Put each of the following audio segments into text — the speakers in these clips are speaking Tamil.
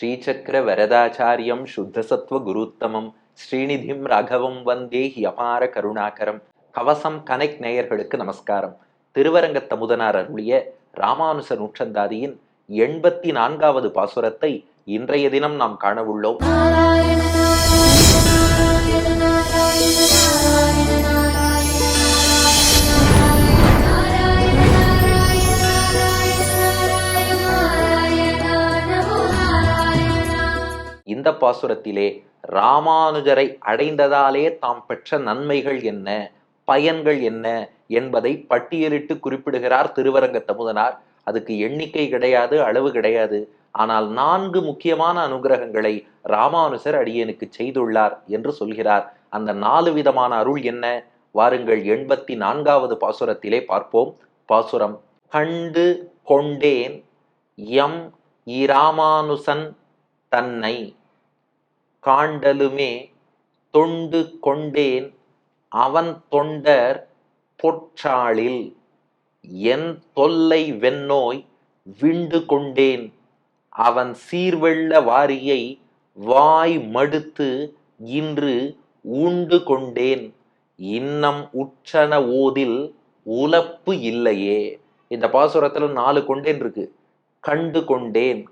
ஸ்ரீசக்கர வரதாச்சாரியம் சுத்தசத்வ குருத்தமம். ஸ்ரீநிதிம் ராகவம் வந்தே ஹியபார கருணாகரம். கவசம் கனெக்ட் நேயர்களுக்கு நமஸ்காரம். திருவரங்கத்தமுதனார் அருளிய ராமானுச நூற்றந்தாதியின் எண்பத்தி நான்காவது பாசுரத்தை இன்றைய தினம் நாம் காணவுள்ளோம் இந்த பாசுரத்திலே ராமானுஜரை அடைந்ததாலே தாம் பெற்ற நன்மைகள் என்ன பயன்கள் என்ன என்பதை பட்டியலிட்டு குறிப்பிடுகிறார் திருவரங்க தமுதனார் அதுக்கு எண்ணிக்கை கிடையாது அளவு கிடையாது. ஆனால் நான்கு முக்கியமான அனுகிரகங்களை ராமானுசர் அடியனுக்கு செய்துள்ளார் என்று சொல்கிறார். அந்த நாலு விதமான அருள் என்ன? வாருங்கள் எண்பத்தி நான்காவது பாசுரத்திலே பார்ப்போம். பாசுரம் கண்டு கொண்டேன் எம் இராமானுசன் தன்னை காண்டலுமே தொண்டு கொண்டேன் அவன் தொண்டர் பொற்றாளில். என் தொல்லை வெண்ணோய் விண்டு கொண்டேன். அவன் சீர்வெள்ள வாரியை வாய் மடுத்து இன்று உண்டு கொண்டேன். இன்னம் உற்றன ஓதில் உலப்பு இல்லையே. இந்த பாசுரத்தில் நாலு கொண்டேன் இருக்கு. கண்டு கொண்டேன்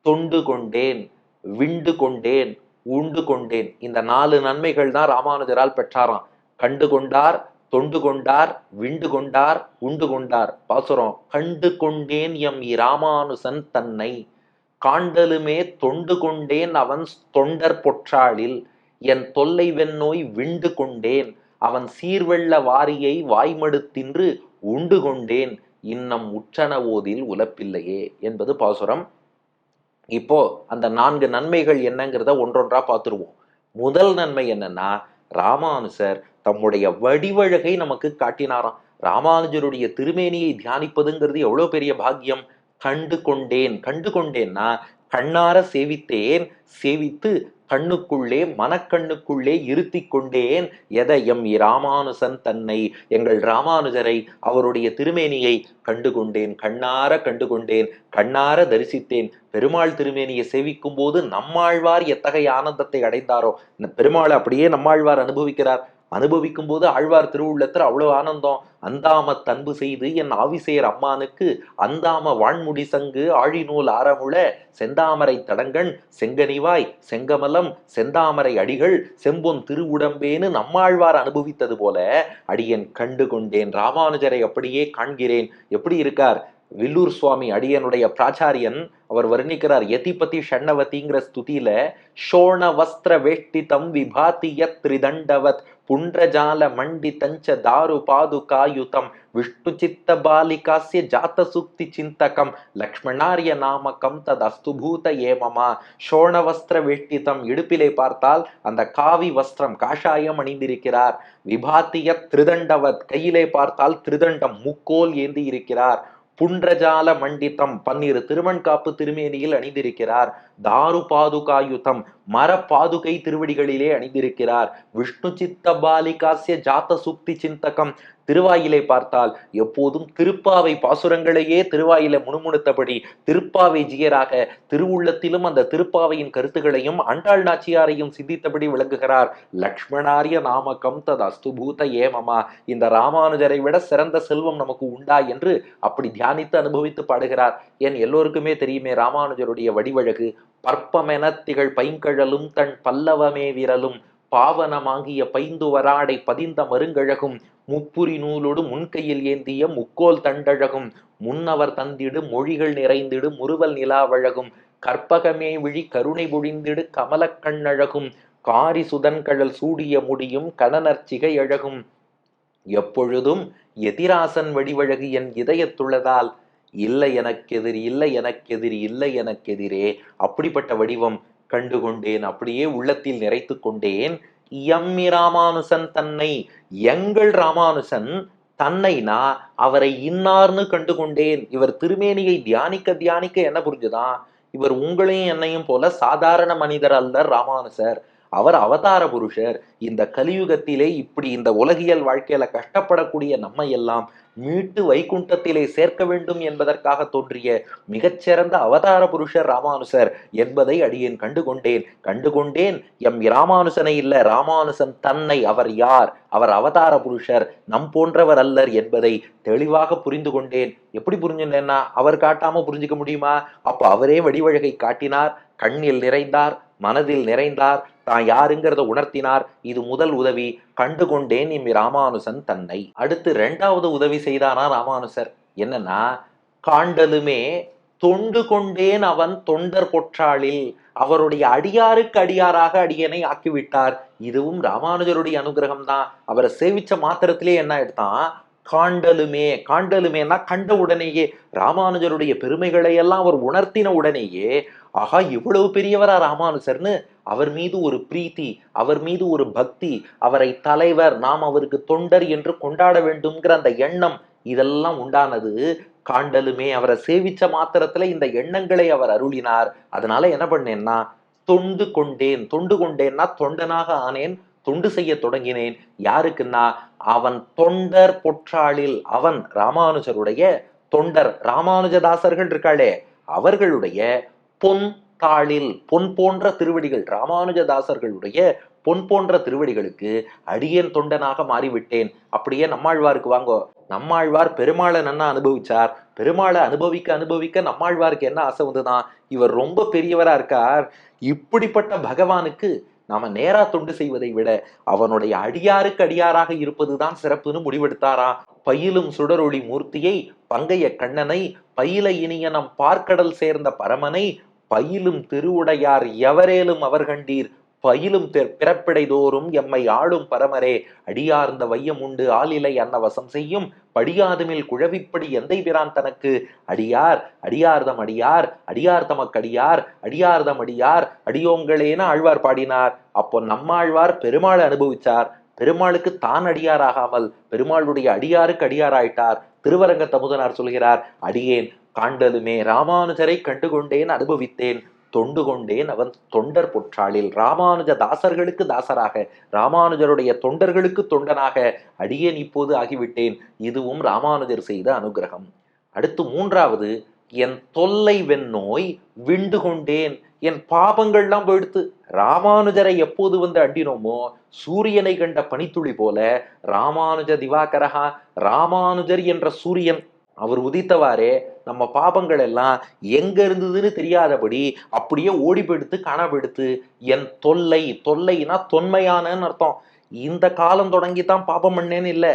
தொண்டு கொண்டேன் விண்டு கொண்டேன் உண்டு கொண்டேன். இந்த நாலு நன்மைகள் தான் ராமானுஜரால் பெற்றாராம். கண்டு கொண்டார் தொண்டு கொண்டார் விண்டு கொண்டார் உண்டு கொண்டார். பாசுரம் கண்டு கொண்டேன் எம் இராமானுசன் தன்னை. காண்டலுமே தொண்டு கொண்டேன் அவன் தொண்டர் பொற்றாளில். என் தொல்லை வெண்ணோய் விண்டு கொண்டேன். அவன் சீர்வெள்ள வாரியை வாய்மடுத்தின்று உண்டு கொண்டேன். இன்னம் உற்றன ஓதில் உலப்பில்லையே என்பது பாசுரம். இப்போ அந்த நான்கு நன்மைகள் என்னங்கிறத ஒன்றொன்றா பார்த்துருவோம். முதல் நன்மை என்னன்னா ராமானுசர் தம்முடைய வடிவழகை நமக்கு காட்டினாராம். ராமானுஜருடைய திருமேனியை தியானிப்பதுங்கிறது எவ்வளோ பெரிய பாக்கியம்? கண்டு கொண்டேன் கண்டு கொண்டேன்னா கண்ணார சேவித்தேன் சேவித்து கண்ணுக்குள்ளே மனக்கண்ணுக்குள்ளே இருத்தி கொண்டேன். எதை எம் இராமானுசன் தன்னை. எங்கள் ராமானுஜரை அவருடைய திருமேனியை கண்டு கொண்டேன் கண்ணார கண்டு கொண்டேன் கண்ணார தரிசித்தேன். பெருமாள் திருமேனியை சேவிக்கும் போது நம்மாழ்வார் எத்தகைய ஆனந்தத்தை அடைந்தாரோ? இந்த பெருமாள் அப்படியே நம்மாழ்வார் அனுபவிக்கிறார். அனுபவிக்கும் போது ஆழ்வார் திருவுள்ளத்தில் அவ்வளவு ஆனந்தம். அந்தாம தன்பு செய்து என் ஆவிசேர் அம்மானுக்கு அந்தாம வான்முடி சங்கு ஆழிநூல் ஆரமுள செந்தாமரை தடங்கண் செங்கனிவாய் செங்கமலம் செந்தாமரை அடிகள் செம்பொன் திருவுடம்பேன்னு நம்மாழ்வார் அனுபவித்தது போல அடியன் கண்டு கொண்டேன். ராமானுஜரை அப்படியே காண்கிறேன். எப்படி இருக்கார்? வில்லூர் சுவாமி அடியனுடைய பிராச்சாரியன் அவர் வர்ணிக்கிறார் யதிபதி ஷண்ணவதிங்கிற ஸ்துதியில ஷோண வஸ்திர வேஷ்டிதம் விபாத்திய திரிதண்டவத் குண்டரஜால மண்டி தஞ்ச தாரு பாதுகாயுதம் விஷ்ணு சித்த பாலிகாஸ்ய ஜாத சுக்தி சிந்தகம் லக்ஷ்மணாரிய நாமகம் தத் அஸ்துபூத ஏமமா. ஷோண வஸ்திர வேஷ்டிதம் இடுப்பிலே பார்த்தால் அந்த காவி வஸ்திரம் காஷாயம் அணிந்திருக்கிறார். விபாத்திய திருதண்டவத் கையிலே பார்த்தால் திருதண்டம் முக்கோல் ஏந்தி இருக்கிறார் புன்றஜால மண்டித்தம் பன்னிரு திருமண்காப்பு திருமேனியில் அணிந்திருக்கிறார். தாரு பாதுகாயுதம் மர பாதுகை திருவடிகளிலே அணிந்திருக்கிறார். விஷ்ணு சித்த பாலிகாசிய ஜாத்த சுக்தி சிந்தகம் திருவாயிலை பார்த்தால் எப்போதும் திருப்பாவை பாசுரங்களையே திருவாயில முணுமுணுத்தபடி திருப்பாவை ஜியராக திருவுள்ளத்திலும் அந்த திருப்பாவையின் கருத்துகளையும் அண்டாள் நாச்சியாரையும் சிந்தித்தபடி விளங்குகிறார். லக்ஷ்மணாரிய நாமகம் தத் அஸ்துபூத ஏமமா இந்த ராமானுஜரை விட சிறந்த செல்வம் நமக்கு உண்டா என்று அப்படி தியானித்து அனுபவித்து பாடுகிறார். ஏன் எல்லோருக்குமே தெரியுமே ராமானுஜருடைய வடிவழகு. பற்பமென திகழ் பைங்கழலும் தன் பல்லவமே விரலும். பாவனமாகிய பைந்து வராடை பதிந்த மருங்கழகும் முப்புரி நூலோடு முன்கையில் ஏந்திய முக்கோல் தண்டழகும் முன்னவர் தந்திடு மொழிகள் நிறைந்திடு முறுவல் நிலாவழகும் கற்பகமே விழி கருணை பொழிந்திடு கமலக்கண்ணழகும் காரி சுதன்கழல் சூடிய முடியும் கடனர்ச்சிகை அழகும். எப்பொழுதும் எதிராசன் வடிவழகு என் இதயத்துள்ளதால் இல்லை எனக்கெதிர் இல்லை எனக்கெதிர் இல்லை எனக்கெதிரே அப்படிப்பட்ட வடிவம் கண்டு கொண்டேன் அப்படியே உள்ளத்தில் நிறைத்து கொண்டேன். எம்மி ராமானுசன் தன்னை எங்கள் ராமானுசன் தன்னைனா அவரை இன்னார்னு கண்டு கொண்டேன் இவர் திருமேனியை தியானிக்க தியானிக்க என்ன புரிஞ்சுதான் இவர் உங்களையும் என்னையும் போல சாதாரண மனிதர் அல்ல ராமானுசர். அவர் அவதார புருஷர். இந்த கலியுகத்திலே இப்படி இந்த உலகியல் வாழ்க்கையில கஷ்டப்படக்கூடிய நம்மை எல்லாம் மீட்டு வைகுண்டத்திலே சேர்க்க வேண்டும் என்பதற்காக தோன்றிய மிகச்சிறந்த அவதார புருஷர் ராமானுசர் என்பதை அடியேன் கண்டுகொண்டேன். கண்டுகொண்டேன் எம் ராமானுசனை இல்ல ராமானுசன் தன்னை அவர் யார்? அவர் அவதார புருஷர் நம் போன்றவர் அல்லர் என்பதை தெளிவாக புரிந்து கொண்டேன். எப்படி புரிஞ்சுட்டேன்னா அவர் காட்டாம புரிஞ்சுக்க முடியுமா? அப்ப அவரே வடிவழகை காட்டினார் கண்ணில் நிறைந்தார் மனதில் நிறைந்தார். தான் யாருங்கிறத உணர்த்தினார். இது முதல் உதவி. கண்டுகொண்டேன் இம்மி ராமானுசன் தன்னை. அடுத்து ரெண்டாவது உதவி செய்தானா ராமானுசர்? என்னன்னா காண்டலுமே தொண்டு கொண்டேன் அவன் தொண்டர் பொற்றாளில் அவருடைய அடியாருக்கு அடியாராக அடியனை ஆக்கிவிட்டார். இதுவும் ராமானுஜருடைய அனுகிரகம் தான் அவரை சேவிச்ச மாத்திரத்திலே என்ன எடுத்தான்? காண்டலுமே காண்டலுமேனா கண்ட உடனேயே ராமானுஜருடைய பெருமைகளை எல்லாம் அவர் உணர்த்தின உடனேயே ஆகா இவ்வளவு பெரியவரா ராமானுஜர்னு? அவர் மீது ஒரு பிரீத்தி அவர் மீது ஒரு பக்தி அவரை தலைவர் நாம் அவருக்கு தொண்டர் என்று கொண்டாட வேண்டும்ங்கிற அந்த எண்ணம் இதெல்லாம் உண்டானது. காண்டலுமே அவரை சேவிச்ச மாத்திரத்துல இந்த எண்ணங்களை அவர் அருளினார். அதனால என்ன பண்ணேன்னா தொண்டு கொண்டேன் தொண்டு கொண்டேன்னா தொண்டனாக ஆனேன் தொண்டு செய்ய தொடங்கினேன். யாருக்குன்னா அவன் தொண்டர் பொற்றாளில் அவன் ராமானுஜருடைய தொண்டர். ராமானுஜதாசர்கள் இருக்காளே அவர்களுடைய பொன் தாளில் பொன் போன்ற திருவடிகள் ராமானுஜதாசர்களுடைய பொன் போன்ற திருவடிகளுக்கு அடியேன் தொண்டனாக மாறிவிட்டேன். அப்படியே நம்மாழ்வாருக்கு வாங்கோ. நம்மாழ்வார் பெருமாளை நன்னா அனுபவிச்சார். பெருமாளை அனுபவிக்க அனுபவிக்க நம்மாழ்வாருக்கு என்ன ஆசை வந்துதான் இவர் ரொம்ப பெரியவரா இருக்கார். இப்படிப்பட்ட பகவானுக்கு நாம நேரா தொண்டு செய்வதை விட அவனுடைய அடியாருக்கு அடியாராக இருப்பதுதான் சிறப்புன்னு முடிவெடுத்தாராம் பயிலும் சுடரொளி மூர்த்தியை பங்கைய கண்ணனை பயில இனிய நம் பார்க்கடல் சேர்ந்த பரமனை பயிலும் திருவுடையார் எவரேலும் அவர் கண்டீர்? பயிலும் பிறப்பிடை தோறும் எம்மை ஆளும் பரமரே. அடியார்ந்த வையம் உண்டு ஆளிலை அன்னவசம் செய்யும். படியாதுமில் குழவிப்படி எந்தை பிரான் தனக்கு? அடியார் அடியார்தம் அடியார் அடியார் தமக்கடியார் அடியார்தம் அடியார் அடியோங்களேன ஆழ்வார் பாடினார். அப்போ நம்மாழ்வார் பெருமாளை அனுபவிச்சார். பெருமாளுக்கு தான் அடியாராகாமல் பெருமாளுடைய அடியாருக்கு அடியாராயிட்டார். திருவரங்க தமுதனார் சொல்கிறார் அடியேன் காண்டலுமே ராமானுஜரை கண்டுகொண்டேன் அனுபவித்தேன். தொண்டு கொண்டேன் அவன் தொண்டர் பொற்றாளில். ராமானுஜ தாசர்களுக்கு தாசராக ராமானுஜருடைய தொண்டர்களுக்கு தொண்டனாக அடியேன் இப்போது ஆகிவிட்டேன். இதுவும் ராமானுஜர் செய்த அனுகிரகம். அடுத்து மூன்றாவது என் தொல்லை வெண்ணோய் விண்டு கொண்டேன். என் பாபங்கள்லாம் போயிடுத்து ராமானுஜரை எப்போது வந்து அண்டினோமோ சூரியனை கண்ட பனித்துளி போல ராமானுஜ திவாகரஹா ராமானுஜர் என்ற சூரியன் அவர் உதித்தவாறே நம்ம பாபங்கள் எல்லாம் எங்க இருந்ததுன்னு தெரியாதபடி அப்படியே ஓடிபெடுத்து கனவெடுத்து என் தொல்லை தொல்லைனா தொன்மையானன்னு அர்த்தம். இந்த காலம் தொடங்கி தான் பாபம் பண்ணேன்னு இல்லை.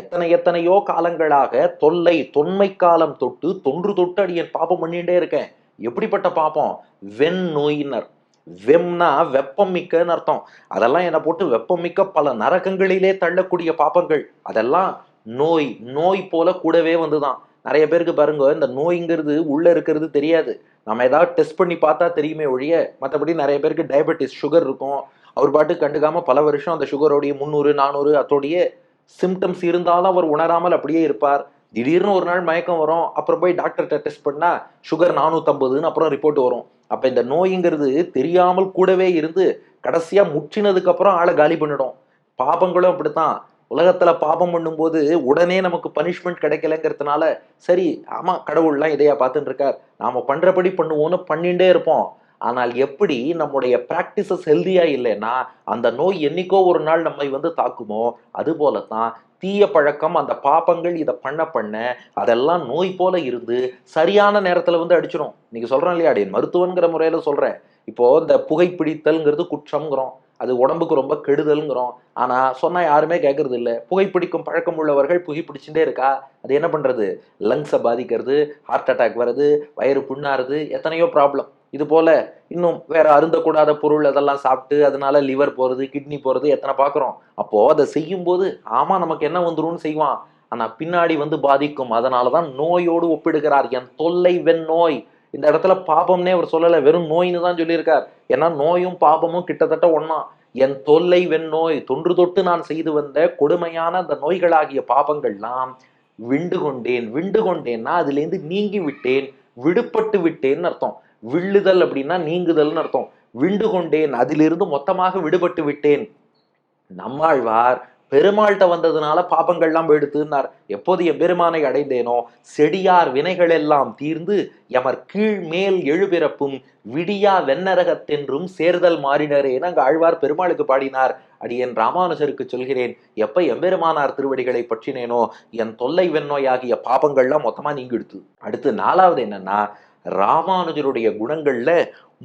எத்தனை எத்தனையோ காலங்களாக தொல்லை தொன்மை காலம் தொட்டு தொன்று தொட்டு அடியேன் பாபம் பண்ணிகிட்டே இருக்கேன். எப்படிப்பட்ட பாபம்? வெண் நோயினர். வெம்னா வெப்பம் மிக்கன்னு அர்த்தம். அதெல்லாம் என்னை போட்டு வெப்பம் மிக்க பல நரகங்களிலே தள்ளக்கூடிய பாப்பங்கள் அதெல்லாம் நோய் நோய் போல கூடவே வந்துதான். நிறைய பேருக்கு பாருங்க இந்த நோய்ங்கிறது உள்ளே இருக்கிறது தெரியாது. நம்ம ஏதாவது டெஸ்ட் பண்ணி பார்த்தா தெரியுமே ஒழிய மற்றபடி நிறைய பேருக்கு டயபெட்டிஸ் சுகர் இருக்கும். அவர் பாட்டு கண்டுக்காமல் பல வருஷம் அந்த சுகரோடைய முந்நூறு நானூறு அதோடைய சிம்டம்ஸ் இருந்தாலும் அவர் உணராமல் அப்படியே இருப்பார். திடீர்னு ஒரு நாள் மயக்கம் வரும் அப்புறம் போய் டாக்டர்கிட்ட டெஸ்ட் பண்ணால் சுகர் நானூற்றம்பதுன்னு அப்புறம் ரிப்போர்ட் வரும். அப்போ இந்த நோய்ங்கிறது தெரியாமல் கூடவே இருந்து கடைசியாக முற்றினதுக்கப்புறம் ஆளை காலி பண்ணிடும். பாபங்களும் அப்படித்தான். உலகத்துல பாபம் பண்ணும்போது உடனே நமக்கு பனிஷ்மெண்ட் கிடைக்கலங்கிறதுனால சரி ஆமா கடவுள்லாம் இதையா பார்த்துட்டு இருக்கார் நாம பண்றபடி பண்ணுவோம்னு பண்ணிட்டே இருப்போம். ஆனால் எப்படி நம்முடைய ப்ராக்டிசஸ் ஹெல்தியா இல்லைன்னா அந்த நோய் என்னைக்கோ ஒரு நாள் நம்மை வந்து தாக்குமோ அது போலத்தான் தீய பழக்கம் அந்த பாப்பங்கள் இதை பண்ண பண்ண அதெல்லாம் நோய் போல இருந்து சரியான நேரத்தில் வந்து அடிச்சிடும் நீங்க சொல்றேன் இல்லையா அடியன் மருத்துவங்கிற முறையில சொல்றேன். இப்போ இந்த புகைப்பிடித்தல்ங்கிறது குற்றம்ங்கிறோம். அது உடம்புக்கு ரொம்ப கெடுதல்ங்கிறோம். ஆனால் சொன்னால் யாருமே கேட்கறது இல்லை புகைப்பிடிக்கும் பழக்கம் உள்ளவர்கள் புகைப்பிடிச்சுட்டே இருக்கா? அது என்ன பண்ணுறது லங்ஸை பாதிக்கிறது ஹார்ட் அட்டாக் வருது வயிறு புண்ணாருது எத்தனையோ ப்ராப்ளம் இது போல இன்னும் வேற அருந்தக்கூடாத பொருள் அதெல்லாம் சாப்பிட்டு அதனால லிவர் போறது கிட்னி போறது எத்தனை பார்க்குறோம் அப்போ அதை செய்யும்போது ஆமா நமக்கு என்ன வந்துரும்னு செய்வான். ஆனா பின்னாடி வந்து பாதிக்கும். அதனாலதான் நோயோடு ஒப்பிடுகிறார். என் தொல்லை வெண் நோய். இந்த இடத்துல பாபம்னே அவர் சொல்லலை வெறும் நோயின்னு தான் சொல்லியிருக்கார். ஏன்னா நோயும் பாபமும் கிட்டத்தட்ட ஒன்றா என் தொல்லை வெண் நோய் தொன்று தொட்டு நான் செய்து வந்த கொடுமையான அந்த நோய்களாகிய பாபங்கள்லாம் விண்டு கொண்டேன் விண்டு கொண்டேன்னா அதுலேருந்து நீங்கி விட்டேன் விடுபட்டு விட்டேன்னு அர்த்தம். விழுதல் அப்படின்னா நீங்குதல்னு அர்த்தம். விண்டு கொண்டேன் அதிலிருந்து மொத்தமாக விடுபட்டு விட்டேன். நம்மாழ்வார் பெருமாள்கிட்ட வந்ததுனால பாபங்கள்லாம் போயிடுத்துன்னார். எப்போது எம்பெருமானை அடைந்தேனோ செடியார் வினைகள் எல்லாம் தீர்ந்து எமர் கீழ் மேல் எழுபிறப்பும் விடியா வெண்ணரகத்தென்றும் சேர்தல் மாறினரேன்னு அங்கு ஆழ்வார் பெருமாளுக்கு பாடினார். அடியேன் ராமானுஜருக்கு சொல்கிறேன் எப்ப எம்பெருமானார் திருவடிகளை பற்றினேனோ என் தொல்லை வெண்ணோயாகிய பாபங்கள்லாம் மொத்தமா நீங்கிடுத்து. அடுத்து நாலாவது என்னன்னா ராமானுஜருடைய குணங்கள்ல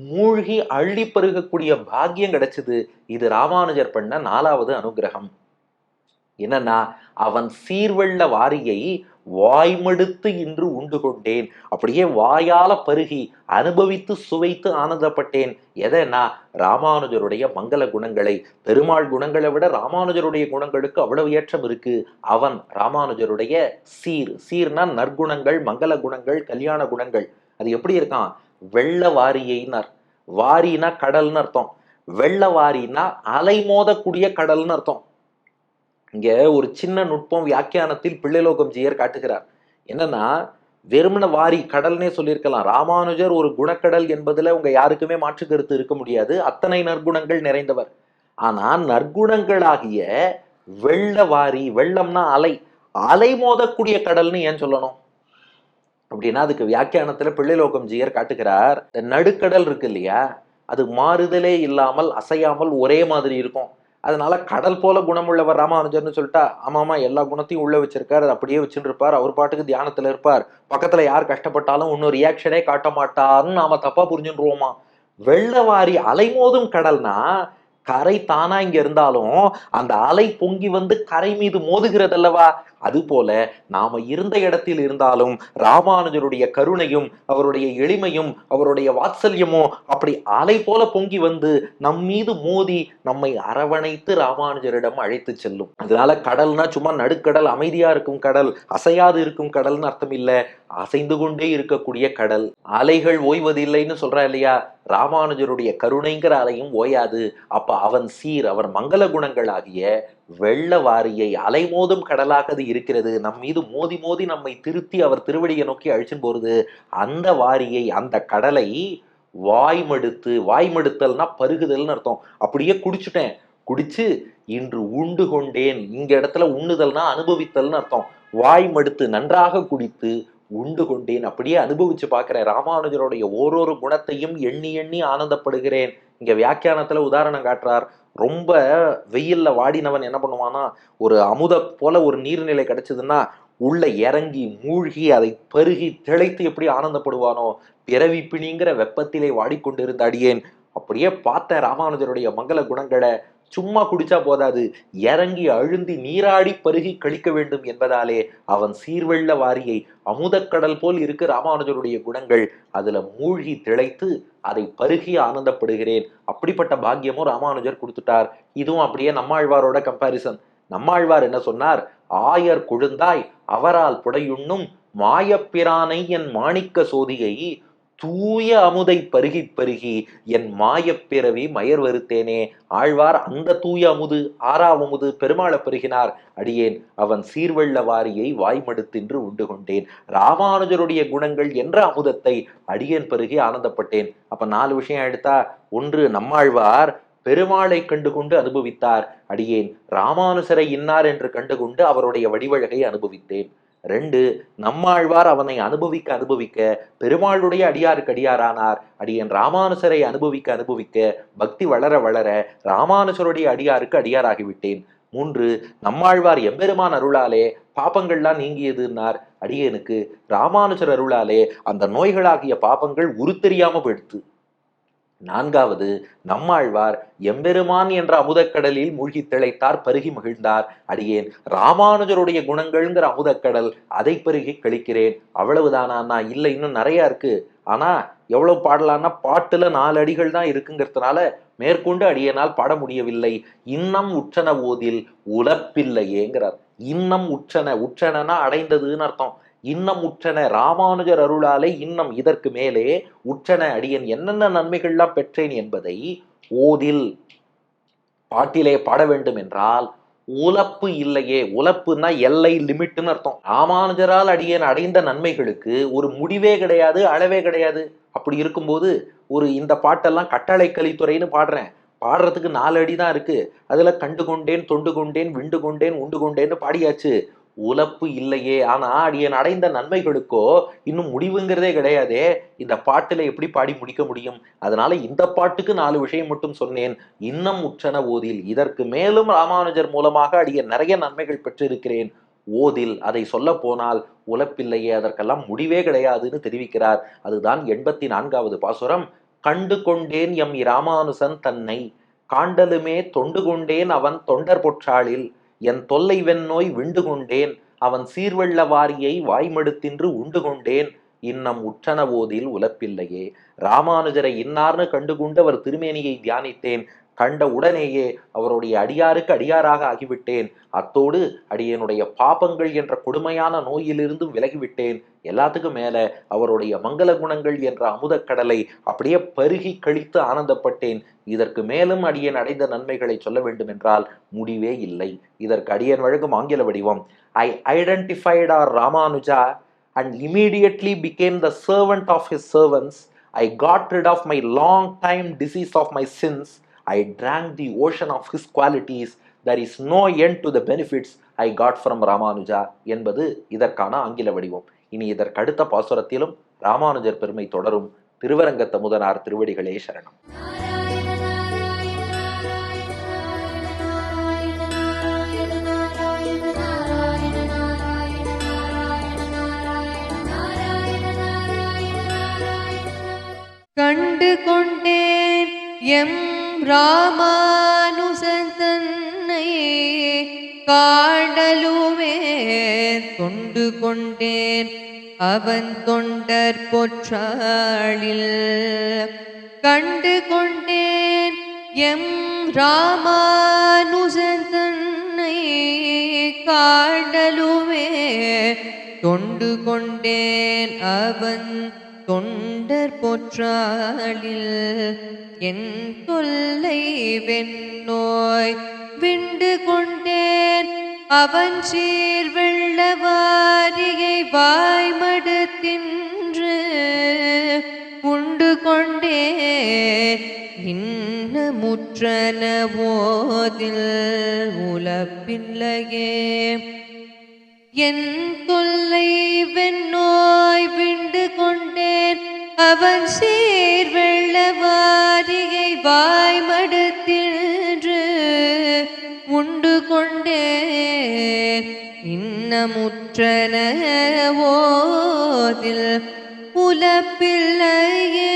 மூழ்கி அள்ளி பருகக்கூடிய பாக்கியம் கிடைச்சது. இது ராமானுஜர் பண்ண நாலாவது அனுகிரகம். என்னன்னா அவன் சீர்வெள்ள வாரியை வாய்மடுத்து இன்று உண்டு கொண்டேன். அப்படியே வாயால பருகி அனுபவித்து சுவைத்து ஆனந்தப்பட்டேன். எதனா ராமானுஜருடைய மங்கள குணங்களை. பெருமாள் குணங்களை விட ராமானுஜருடைய குணங்களுக்கு அவ்வளவு ஏற்றம் இருக்கு. அவன் ராமானுஜருடைய சீர். சீர்னா நற்குணங்கள் மங்கள குணங்கள் கல்யாண குணங்கள். அது எப்படி இருக்கான்? வெள்ள வாரியைன்னார் வாரினா கடல்னு அர்த்தம். வெள்ள வாரினா அலை மோதக்கூடிய கடல்னு அர்த்தம். இங்க ஒரு சின்ன நுட்பம் வியாக்கியானத்தில் பிள்ளைலோகம் ஜியர் காட்டுகிறார். என்னன்னா வெறுமன வாரி கடல்னே சொல்லியிருக்கலாம். ராமானுஜர் ஒரு குணக்கடல் என்பதுல உங்க யாருக்குமே மாற்று கருத்து இருக்க முடியாது. அத்தனை நற்குணங்கள் நிறைந்தவர். ஆனா நற்குணங்களாகிய வெள்ள வாரி வெள்ளம்னா அலை அலை மோதக்கூடிய கடல்னு ஏன் சொல்லணும்? அப்படின்னா அதுக்கு வியாக்கியானத்துல பிள்ளைலோகம் ஜியர் காட்டுகிறார். நடுக்கடல் இருக்கு இல்லையா? அது மாறுதலே இல்லாமல் அசையாமல் ஒரே மாதிரி இருக்கும். அதனால கடல் போல குணமுள்ளவர் ராமானுஜர்னு சொல்லிட்டா ஆமா எல்லா குணத்தையும் உள்ள வச்சிருக்காரு அது அப்படியே வச்சுட்டு இருப்பார் அவர் பாட்டுக்கு தியானத்துல இருப்பார். பக்கத்துல யார் கஷ்டப்பட்டாலும் இன்னும் ரியாக்ஷனே காட்ட மாட்டார்னு நாம தப்பா புரிஞ்சுருவோமா வெள்ளவாரி அலைமோதும் கடல்னா கரை தானா இங்க இருந்தாலும் அந்த அலை பொங்கி வந்து கரை மீது மோதுகிறதல்லவா? அது போல நாம இருந்த இடத்தில் இருந்தாலும் ராமானுஜருடைய கருணையும் அவருடைய எளிமையும் அவருடைய வாத்சல்யமும் அப்படி அலை போல பொங்கி வந்து நம் மீது மோதி நம்மை அரவணைத்து ராமானுஜரிடம் அழைத்து செல்லும். அதனால கடல்னா சும்மா நடுக்கடல் அமைதியா இருக்கும் கடல் அசையாது இருக்கும் கடல்னு அர்த்தம் இல்லை. அசைந்து கொண்டே இருக்கக்கூடிய கடல். அலைகள் ஓய்வதில்லைன்னு சொல்றா இல்லையா? ராமானுஜருடைய கருணைங்கிற அலையும் ஓயாது. அப்ப அவன் சீர் அவர் மங்கள குணங்களாகிய வெள்ள வாரியை அலைமோதும் கடலாக அது இருக்கிறது. நம் மீது மோதி மோதி நம்மை திருத்தி அவர் திருவடியை நோக்கி அழிச்சுன்னு போறது. அந்த வாரியை அந்த கடலை வாய்மடுத்து வாய்மடுத்தல்னா பருகுதல்னு அர்த்தம். அப்படியே குடிச்சுட்டேன். குடிச்சு இன்று உண்டு கொண்டேன். இங்க இடத்துல உண்ணுதல்னா அனுபவித்தல்னு அர்த்தம். வாய்மடுத்து நன்றாக குடித்து உண்டு கொண்டேன். அப்படியே அனுபவிச்சு பார்க்கிறேன். ராமானுஜருடைய ஓரொரு குணத்தையும் எண்ணி எண்ணி ஆனந்தப்படுகிறேன். இங்க வியாக்கியானத்துல உதாரணம் காட்டுறார். ரொம்ப வெயில்ல வாடினவன் என்ன பண்ணுவானா ஒரு அமுத போல ஒரு நீர்நிலை கிடைச்சதுன்னா உள்ள இறங்கி மூழ்கி அதை பருகி திளைத்து எப்படி ஆனந்தப்படுவானோ பிறவி பிணிங்கிற வெப்பத்திலே வாடிக்கொண்டிருந்த அடியேன். அப்படியே பார்த்த ராமானுஜருடைய மங்கள குணங்களை சும்மா குடிச்சா போதாது. இறங்கி அழுந்தி நீராடி பருகி கழிக்க வேண்டும் என்பதாலே அவன் சீர்வெள்ள வாரியை அமுதக்கடல் போல் இருக்கு ராமானுஜருடைய குணங்கள். அதுல மூழ்கி திளைத்து அதை பருகி ஆனந்தப்படுகிறேன். அப்படிப்பட்ட பாக்கியமும் ராமானுஜர் கொடுத்துட்டார். இதுவும் அப்படியே நம்மாழ்வாரோட கம்பாரிசன் நம்மாழ்வார் என்ன சொன்னார்? ஆயர் கொழுந்தாய் அவரால் புடையுண்ணும் மாயப்பிரானை என் மாணிக்க சோதியை தூய அமுதை பருகி பருகி என் மாயப்பிறவி மயர் வருத்தேனே. ஆழ்வார் அந்த தூய அமுது ஆறாம் அமுது பெருமாளை பருகினார். அடியேன் அவன் சீர்வெள்ள வாரியை வாய்மடுத்தின்று உண்டு கொண்டேன். ராமானுஜருடைய குணங்கள் என்ற அமுதத்தை அடியேன் பருகி ஆனந்தப்பட்டேன். அப்ப நாலு விஷயம் எடுத்தா ஒன்று நம்மாழ்வார் பெருமாளை கண்டுகொண்டு அனுபவித்தார். அடியேன் ராமானுசரை இன்னார் என்று கண்டுகொண்டு அவருடைய வடிவழகை அனுபவித்தேன். ரெண்டு நம்மாழ்வார் அவனை அனுபவிக்க அனுபவிக்க பெருமாளுடைய அடியாருக்கு அடியாரானார். அடியன் ராமானுசரை அனுபவிக்க அனுபவிக்க பக்தி வளர வளர ராமானுசருடைய அடியாருக்கு அடியாராகிவிட்டேன். மூன்று நம்மாழ்வார் எம்பெருமான் அருளாலே பாப்பங்கள்லாம் நீங்கியதுன்னார். அடியனுக்கு ராமானுஜர் அருளாலே அந்த நோய்களாகிய பாப்பங்கள் உருத்தெரியாம போயிடுத்து. நான்காவது நம்மாழ்வார் எம்பெருமான் என்ற அமுதக்கடலில் மூழ்கி திளைத்தார் பருகி மகிழ்ந்தார். அடியேன் ராமானுஜருடைய குணங்கள்ங்கிற அமுதக்கடல் அதை பருகி கழிக்கிறேன். அவ்வளவுதானா நான் இல்லை இன்னும் நிறையா இருக்கு. ஆனா எவ்வளவு பாடலான்னா பாட்டுல நாலு அடிகள் தான் இருக்குங்கிறதுனால மேற்கொண்டு அடியனால் பாட முடியவில்லை. இன்னம் உற்றன ஓதில் உழப்பில்லையேங்கிறார் இன்னம் உற்றன உற்றனனா அடைந்ததுன்னு அர்த்தம். இன்னம் உற்றன ராமானுஜர் அருளாலே இன்னம் இதற்கு மேலே உற்றன அடியன் என்னென்ன நன்மைகள்லாம் பெற்றேன் என்பதை ஓதில் பாட்டிலே பாட வேண்டும் என்றால் உலப்பு இல்லையே உலப்புன்னா எல்லை லிமிட்னு அர்த்தம். ராமானுஜரால் அடியேன் அடைந்த நன்மைகளுக்கு ஒரு முடிவே கிடையாது அளவே கிடையாது. அப்படி இருக்கும்போது ஒரு இந்த பாட்டெல்லாம் கட்டளை கலித்துறைன்னு பாடுறேன். பாடுறதுக்கு நாலு அடி தான் இருக்கு. அதுல கண்டு கொண்டேன் தொண்டு கொண்டேன் விண்டு கொண்டேன் உண்டு கொண்டேன்னு பாடியாச்சு. உழப்பு இல்லையே. ஆனா அடியேன் அடைந்த நன்மைகளுக்கோ இன்னும் முடிவுங்கிறதே கிடையாதே. இந்த பாட்டுல எப்படி பாடி முடிக்க முடியும்? அதனால இந்த பாட்டுக்கு நாலு விஷயம் மட்டும் சொன்னேன். இன்னும் உற்றன ஓதில். இதற்கு மேலும் ராமானுஜர் மூலமாக அடியேன் நிறைய நன்மைகள் பெற்றிருக்கிறேன். ஓதில். அதை சொல்ல போனால் உழப்பில்லையே அதற்கெல்லாம் முடிவே கிடையாதுன்னு தெரிவிக்கிறார். அதுதான் எண்பத்தி நான்காவது பாசுரம். கண்டு கொண்டேன் எம் இராமானுசன் தன்னை. காண்டலுமே தொண்டு கொண்டேன் அவன் தொண்டர் பொற்றாளில். என் தொல்லை வெண்ணோய் விண்டு கொண்டேன் அவன் சீர்வெள்ள வாரியை வாய்மடுத்தின்று உண்டு கொண்டேன் இன்னம் உற்றன போதில் உலப்பில்லையே. ராமானுஜரை இன்னார்னு கண்டுகொண்டு அவர் திருமேனியை தியானித்தேன். கண்ட உடனேயே அவருடைய அடியாருக்கு அடியாராக ஆகிவிட்டேன். அத்தோடு அடியனுடைய பாபங்கள் என்ற கொடுமையான நோயிலிருந்தும் விலகிவிட்டேன். எல்லாத்துக்கும் மேல அவருடைய மங்கள குணங்கள் என்ற அமுதக் கடலை அப்படியே பருகி கழித்து ஆனந்தப்பட்டேன். இதற்கு மேலும் அடியன் அடைந்த நன்மைகளை சொல்ல வேண்டும் என்றால் முடிவே இல்லை. இதற்கு அடியன் வழங்கும் ஆங்கில வடிவம் I identified our Ramanuja and immediately became the servant of his servants I got rid of my long time disease of my sins I drank the ocean of his qualities. There is no end to the benefits I got from Ramanuja என்பது இதற்கான ஆங்கில வடிவம். இனி இதற்கு அடுத்த பாசுரத்திலும் ராமானுஜர் பெருமை தொடரும். திருவரங்கத்த முதனார் திருவடிகளே சரணம். கண்டு கொண்டேன் எம் ராமானுசன் காடலுமே தொண்டு கொண்டேன். அவன் தொண்டர் பொற்றாளில் கண்டு கொண்டேன். எம் ராமானுசன் காடலுமே தொண்டு கொண்டேன். அவன் தொண்டர் பொற்றாளில் என் தொல்லை வெண்ணோய் விண்டு கொண்டேன். அவன் சீர் வெள்ளவாரியை வாய்மடுத்தின்று உண்டு கொண்டே. இன்ன முற்றன ஓதில் உலப்பில்லையே. என் தொல்லை வெண்ணோய் அவன் சேர்வெள்ள வாரிகை வாய்மடத்தின்று உண்டு கொண்டே. இன்னமுற்றன ஓதில் உலப்பில்லையே.